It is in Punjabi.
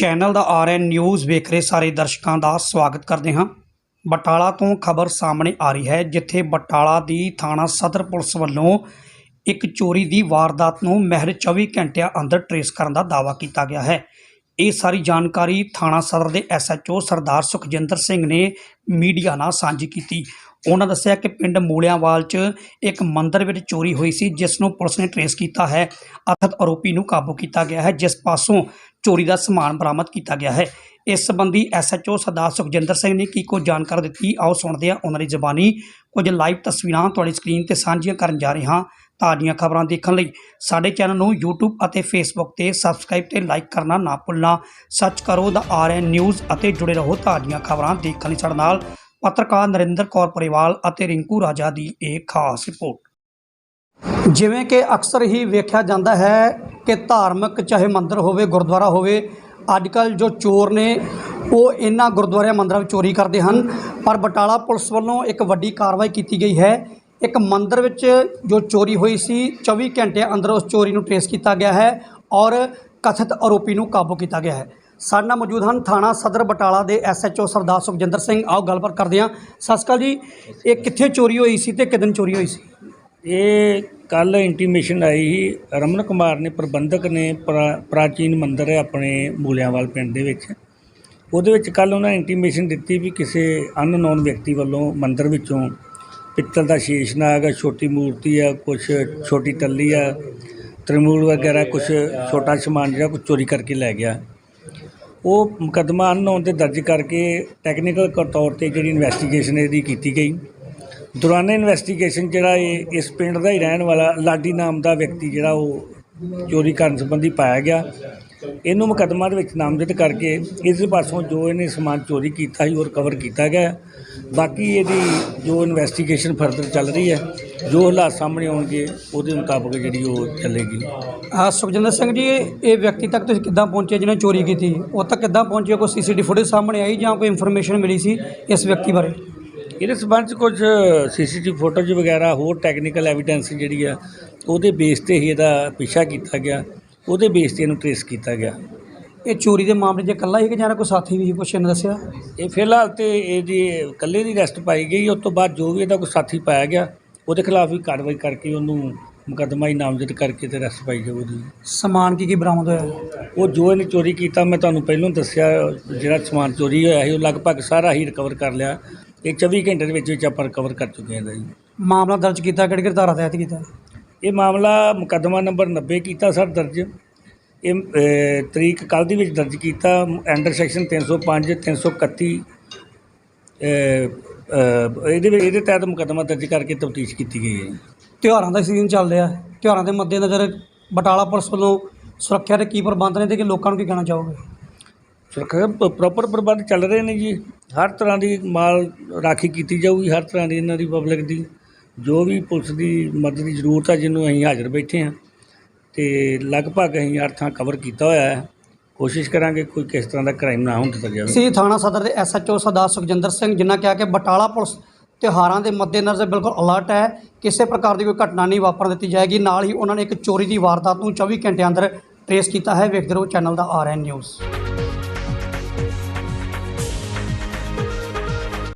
ਚੈਨਲ ਦਾ ਆਰਐਨ ਨਿਊਜ਼ ਵੇਖ ਰਹੇ ਸਾਰੇ ਦਰਸ਼ਕਾਂ ਦਾ ਸਵਾਗਤ ਕਰਦੇ ਹਾਂ। ਬਟਾਲਾ ਤੋਂ ਖਬਰ ਸਾਹਮਣੇ ਆ ਰਹੀ ਹੈ, ਜਿੱਥੇ ਬਟਾਲਾ ਦੀ ਥਾਣਾ ਸਦਰ ਪੁਲਿਸ ਵੱਲੋਂ ਇੱਕ ਚੋਰੀ ਦੀ ਵਾਰਦਾਤ ਨੂੰ ਮਹਿਰ 24 ਘੰਟਿਆਂ ਅੰਦਰ ਟਰੇਸ ਕਰਨ ਦਾ ਦਾਅਵਾ ਕੀਤਾ ਗਿਆ ਹੈ। ਇਹ ਸਾਰੀ ਜਾਣਕਾਰੀ ਥਾਣਾ ਸਦਰ ਦੇ ਐਸਐਚਓ ਸਰਦਾਰ ਸੁਖਜਿੰਦਰ ਸਿੰਘ ਨੇ ਮੀਡੀਆ ਨਾਲ ਸਾਂਝੀ ਕੀਤੀ। ਉਹਨਾਂ ਦੱਸਿਆ ਕਿ ਪਿੰਡ ਮੂਲਿਆਂਵਾਲ 'ਚ ਇੱਕ ਮੰਦਿਰ ਵਿੱਚ ਚੋਰੀ ਹੋਈ ਸੀ, ਜਿਸ ਨੂੰ ਪੁਲਿਸ ਨੇ ਟਰੇਸ ਕੀਤਾ ਹੈ। ਅਥਤ ਆਰੋਪੀ ਨੂੰ ਕਾਬੂ ਕੀਤਾ ਗਿਆ ਹੈ, ਜਿਸ ਪਾਸੋਂ ਚੋਰੀ ਦਾ ਸਮਾਨ ਬਰਾਮਦ ਕੀਤਾ ਗਿਆ ਹੈ। ਇਸ ਸੰਬੰਧੀ ਐਸਐਚਓ ਸਰਦਾਰ ਸੁਖਜਿੰਦਰ ਸਿੰਘ ਨੇ ਕੀ ਕੁਝ ਜਾਣਕਾਰੀ ਦਿੱਤੀ? ਆਓ ਸੁਣਦੇ ਹਾਂ ਉਹਨਾਂ ਦੀ ਜ਼ਬਾਨੀ। ਕੁਝ ਲਾਈਵ ਤਸਵੀਰਾਂ ਤੁਹਾਡੀ ਸਕਰੀਨ ਤੇ ਸਾਂਝੀਆਂ ਕਰਨ ਜਾ ਰਹੇ ਹਾਂ ਤਾਜ਼ੀਆਂ ਖਬਰਾਂ ਦੇਖਣ ਲਈ। ਸਾਡੇ ਚੈਨਲ ਨੂੰ YouTube ਅਤੇ Facebook ਤੇ ਸਬਸਕ੍ਰਾਈਬ ਤੇ ਲਾਈਕ ਕਰਨਾ ਨਾ ਭੁੱਲਣਾ। ਸਰਚ ਕਰੋ ਦਾ ਆਰਐਨ ਨਿਊਜ਼ ਅਤੇ ਜੁੜੇ ਰਹੋ ਤਾਜ਼ੀਆਂ ਖਬਰਾਂ ਦੇਖਣ ਲਈ ਸਾਡੇ ਨਾਲ। ਪੱਤਰਕਾਰ ਨਰਿੰਦਰ ਕੌਰ ਪਰਿਵਾਲ ਅਤੇ ਰਿੰਕੂ ਰਾਜਾ ਦੀ ਇਹ ਖਾਸ ਰਿਪੋਰਟ। ਜਿਵੇਂ ਕਿ ਅਕਸਰ ਹੀ ਵੇਖਿਆ ਜਾਂਦਾ ਹੈ ਕਿ ਧਾਰਮਿਕ ਚਾਹੇ ਮੰਦਿਰ ਹੋਵੇ, ਗੁਰਦੁਆਰਾ ਹੋਵੇ ਅੱਜ ਕੱਲ ਜੋ ਚੋਰ ਨੇ, ਉਹ ਇਹਨਾਂ ਗੁਰਦੁਆਰਿਆਂ ਮੰਦਰਾਂ ਵਿੱਚ ਚੋਰੀ ਕਰਦੇ ਹਨ। ਪਰ ਬਟਾਲਾ ਪੁਲਿਸ ਵੱਲੋਂ ਇੱਕ ਵੱਡੀ ਕਾਰਵਾਈ ਕੀਤੀ ਗਈ ਹੈ। ਇੱਕ ਮੰਦਿਰ ਵਿੱਚ ਜੋ ਚੋਰੀ ਹੋਈ ਸੀ 24 ਘੰਟੇ ਅੰਦਰ ਉਸ ਚੋਰੀ ਨੂੰ ਟ੍ਰੇਸ ਕੀਤਾ ਗਿਆ ਹੈ ਔਰ ਕਥਿਤ ਆਰੋਪੀ ਨੂੰ ਕਾਬੂ ਕੀਤਾ ਗਿਆ ਹੈ। ਸਾਡੇ ਨਾਲ ਮੌਜੂਦ ਹਨ ਥਾਣਾ ਸਦਰ ਬਟਾਲਾ ਦੇ ਐਸਐਚਓ ਸਰਦਾਰ ਸੁਖਜਿੰਦਰ ਸਿੰਘ। ਆਓ ਗੱਲਬਾਤ ਕਰਦੇ ਹਾਂ। ਸਤਿ ਸ਼੍ਰੀ ਅਕਾਲ ਜੀ। ਇਹ ਕਿੱਥੇ ਚੋਰੀ ਹੋਈ ਸੀ ਤੇ ਕਿਦਨ ਚੋਰੀ ਹੋਈ ਸੀ? ਇਹ ਕੱਲ ਇੰਟੀਮੇਸ਼ਨ ਆਈ ਸੀ। ਰਮਨ ਕੁਮਾਰ ਨੇ ਪ੍ਰਬੰਧਕ ਨੇ ਪ੍ਰਾ- ਪ੍ਰਾਚੀਨ ਮੰਦਿਰ ਹੈ ਆਪਣੇ ਮੂਲਿਆਂਵਾਲ ਪਿੰਡ ਦੇ ਵਿੱਚ। ਉਹਦੇ ਵਿੱਚ ਕੱਲ ਉਹਨਾਂ ਇੰਟੀਮੇਸ਼ਨ ਦਿੱਤੀ ਵੀ ਕਿਸੇ ਅਨਨੋਨ ਵਿਅਕਤੀ ਵੱਲੋਂ ਮੰਦਿਰ ਵਿੱਚੋਂ ਪਿੱਤਲ ਦਾ ਸ਼ੀਸ਼ ਨਾਗ ਛੋਟੀ ਮੂਰਤੀ ਆ ਕੁਝ ਛੋਟੀ ਟੱਲੀ ਆ ਤ੍ਰਿਮੂਲ ਵਗੈਰਾ ਕੁਝ ਛੋਟਾ ਸਮਾਨ ਜਿਹੜਾ ਕੁਝ ਚੋਰੀ ਕਰਕੇ ਲੈ ਗਿਆ। ਉਹ ਮੁਕੱਦਮਾ ਅਨਨੋਨ ਤੇ ਦਰਜ ਕਰਕੇ ਟੈਕਨੀਕਲ ਤੌਰ ਤੇ ਜਿਹੜੀ ਇਨਵੈਸਟੀਗੇਸ਼ਨ ਇਹਦੀ ਕੀਤੀ ਗਈ। ਦੌਰਾਨੇ ਇਨਵੈਸਟੀਗੇਸ਼ਨ ਜਿਹੜਾ ਇਹ, ਇਸ ਪਿੰਡ ਦਾ ਹੀ ਰਹਿਣ ਵਾਲਾ ਲਾਡੀ ਨਾਮ ਦਾ ਵਿਅਕਤੀ ਜਿਹੜਾ ਉਹ ਚੋਰੀ ਕਰਨ ਸੰਬੰਧੀ ਪਾਇਆ ਗਿਆ। ਇਹਨੂੰ ਮੁਕੱਦਮਾ ਦੇ ਵਿੱਚ ਨਾਮਜ਼ਦ ਕਰਕੇ ਇਸ ਪਾਸੋਂ ਜੋ ਇਹਨੇ ਸਮਾਨ ਚੋਰੀ ਕੀਤਾ ਸੀ ਉਹ ਰਿਕਵਰ ਕੀਤਾ ਗਿਆ ਬਾਕੀ ਇਹਦੀ ਜੋ ਇਨਵੈਸਟੀਗੇਸ਼ਨ ਫਰਦਰ ਚੱਲ ਰਹੀ ਹੈ ਜੋ ਹਾਲਾਤ ਸਾਹਮਣੇ ਆਉਣਗੇ ਉਹਦੇ ਮੁਤਾਬਕ ਜਿਹੜੀ ਉਹ ਚੱਲੇਗੀ। ਆ ਸੁਖਜਿੰਦਰ ਸਿੰਘ ਜੀ ਇਹ ਵਿਅਕਤੀ ਤੱਕ ਤੁਸੀਂ ਕਿੱਦਾਂ ਪਹੁੰਚੇ ਜਿਹਨੇ ਚੋਰੀ ਕੀਤੀ? ਉਹ ਤੱਕ ਕਿੱਦਾਂ ਪਹੁੰਚੇ? ਕੋਈ ਸੀਸੀਟੀਵੀ ਫੁਟੇਜ ਸਾਹਮਣੇ ਆਈ ਜਾਂ ਕੋਈ ਇਨਫੋਰਮੇਸ਼ਨ ਮਿਲੀ ਸੀ ਇਸ ਵਿਅਕਤੀ ਬਾਰੇ? ਇਹਦੇ ਸਬੰਧ 'ਚ ਕੁਝ ਸੀਸੀਟੀਵੀ ਫੋਟੋਜ਼ ਵਗੈਰਾ ਹੋਰ ਟੈਕਨੀਕਲ ਐਵੀਡੈਂਸ ਜਿਹੜੀ ਆ ਉਹਦੇ ਬੇਸ ਤੇ ਹੀ ਇਹਦਾ ਪਿੱਛਾ ਕੀਤਾ ਗਿਆ। ਉਹਦੇ ਬੇਸ ਤੇ ਇਹਨੂੰ ਟ੍ਰੇਸ ਕੀਤਾ ਗਿਆ। ਇਹ ਚੋਰੀ ਦੇ ਮਾਮਲੇ 'ਚ ਇਕੱਲਾ ਹੀ ਕਿ ਜਾਂ ਕੋਈ ਸਾਥੀ ਵੀ ਸੀ ਕੁਛ ਇਹਨੇ ਦੱਸਿਆ? ਇਹ ਫਿਲਹਾਲ ਤੇ ਇਹਦੀ ਇਕੱਲੇ ਦੀ ਅਰੈਸਟ ਪਾਈ ਗਈ ਉਸ ਤੋਂ ਬਾਅਦ ਜੋ ਵੀ ਇਹਦਾ ਕੋਈ ਸਾਥੀ ਪਾਇਆ ਗਿਆ ਉਹਦੇ ਖਿਲਾਫ ਵੀ ਕਾਰਵਾਈ ਕਰਕੇ ਉਹਨੂੰ ਮੁਕੱਦਮਾ ਹੀ ਨਾਮਜ਼ਦ ਕਰਕੇ ਤੇ ਅਰੈਸਟ ਪਾਈ ਜਾਊ ਉਹਦੀ। ਸਮਾਨ ਕੀ ਕੀ ਬਰਾਮਦ ਹੋਇਆ? ਉਹ ਜੋ ਇਹਨੇ ਚੋਰੀ ਕੀਤਾ ਮੈਂ ਤੁਹਾਨੂੰ ਪਹਿਲਾਂ ਦੱਸਿਆ ਜਿਹੜਾ ਸਮਾਨ ਚੋਰੀ ਹੋਇਆ ਸੀ ਉਹ ਲਗਭਗ ਸਾਰਾ ਹੀ ਰਿਕਵਰ ਕਰ ਲਿਆ। ਇਹ 24 ਘੰਟੇ ਦੇ ਵਿੱਚ ਵਿੱਚ ਆਪਾਂ ਰਿਕਵਰ ਕਰ ਚੁੱਕੇ ਹਾਂ ਇਹਦਾ ਜੀ। ਮਾਮਲਾ ਦਰਜ ਕੀਤਾ ਕਿਹੜੀ ਕਿਹੜੀ ਧਾਰਾ ਤਹਿਤ ਕੀਤਾ? ਇਹ ਮਾਮਲਾ ਮੁਕੱਦਮਾ ਨੰਬਰ 90 ਕੀਤਾ ਸਰ ਦਰਜ। ਇਹ ਤਰੀਕ ਕੱਲ ਦੀ ਵਿੱਚ ਦਰਜ ਕੀਤਾ ਅੰਡਰ ਸੈਕਸ਼ਨ 305 331 ਅ, ਅ, ਇਹਦੇ ਵਿੱਚ ਇਹਦੇ ਤਹਿਤ ਮੁਕੱਦਮਾ ਦਰਜ ਕਰਕੇ ਤਫਤੀਸ਼ ਕੀਤੀ ਗਈ ਹੈ। ਤਿਉਹਾਰਾਂ ਦਾ ਸੀਜ਼ਨ ਚੱਲ ਰਿਹਾ ਹੈ। ਤਿਉਹਾਰਾਂ ਦੇ ਮੱਦੇਨਜ਼ਰ ਬਟਾਲਾ ਪੁਲਿਸ ਵੱਲੋਂ ਸੁਰੱਖਿਆ ਦੇ ਕੀ ਪ੍ਰਬੰਧ ਨੇ ਤੇ ਕਿ ਲੋਕਾਂ ਨੂੰ ਕੀ ਕਹਿਣਾ ਚਾਹੋਗੇ? ਸੁਰੱਖਿਆ ਪ੍ਰੋਪਰ ਪ੍ਰਬੰਧ ਚੱਲ ਰਹੇ ਨੇ ਜੀ। ਹਰ ਤਰ੍ਹਾਂ ਦੀ ਮਾਲ ਰਾਖੀ ਕੀਤੀ ਜਾਊਗੀ ਹਰ ਤਰ੍ਹਾਂ ਦੀ ਇਹਨਾਂ ਦੀ ਪਬਲਿਕ ਦੀ। ਜੋ ਵੀ ਪੁਲਿਸ ਦੀ ਮਦਦ ਦੀ ਜ਼ਰੂਰਤ ਆ, ਜਿਹਨੂੰ ਅਸੀਂ ਹਾਜ਼ਰ ਬੈਠੇ ਹਾਂ ਤੇ ਲਗਭਗ ਅਸੀਂ ਹਰ ਥਾਂ ਕਵਰ ਕੀਤਾ ਹੋਇਆ ਹੈ। ਕੋਸ਼ਿਸ਼ ਕਰਾਂਗੇ ਕੋਈ ਕਿਸ ਤਰ੍ਹਾਂ ਦਾ ਕ੍ਰਾਈਮ ਨਾ ਹੋਣ ਦਿੱਤਾ ਜਾਵੇ। ਸੀ ਥਾਣਾ ਸਦਰ ਦੇ ਐਸਐਚਓ ਸਰਦਾਰ ਸੁਖਜਿੰਦਰ ਸਿੰਘ, ਜਿਨ੍ਹਾਂ ਕਿਹਾ ਕਿ ਬਟਾਲਾ ਪੁਲਿਸ ਤਿਉਹਾਰਾਂ ਦੇ ਮੱਦੇਨਜ਼ਰ ਬਿਲਕੁਲ ਅਲਰਟ ਹੈ, ਕਿਸੇ ਪ੍ਰਕਾਰ ਦੀ ਕੋਈ ਘਟਨਾ ਨਹੀਂ ਵਾਪਰ ਦਿੱਤੀ ਜਾਏਗੀ। ਨਾਲ ਹੀ ਉਹਨਾਂ ਨੇ ਇੱਕ ਚੋਰੀ ਦੀ ਵਾਰਦਾਤ ਨੂੰ 24 ਘੰਟਿਆਂ ਅੰਦਰ ਟ੍ਰੇਸ ਕੀਤਾ ਹੈ। ਵੇਖਦੇ ਰਹੋ ਚੈਨਲ ਦਾ ਆਰਐਨ ਨਿਊਜ਼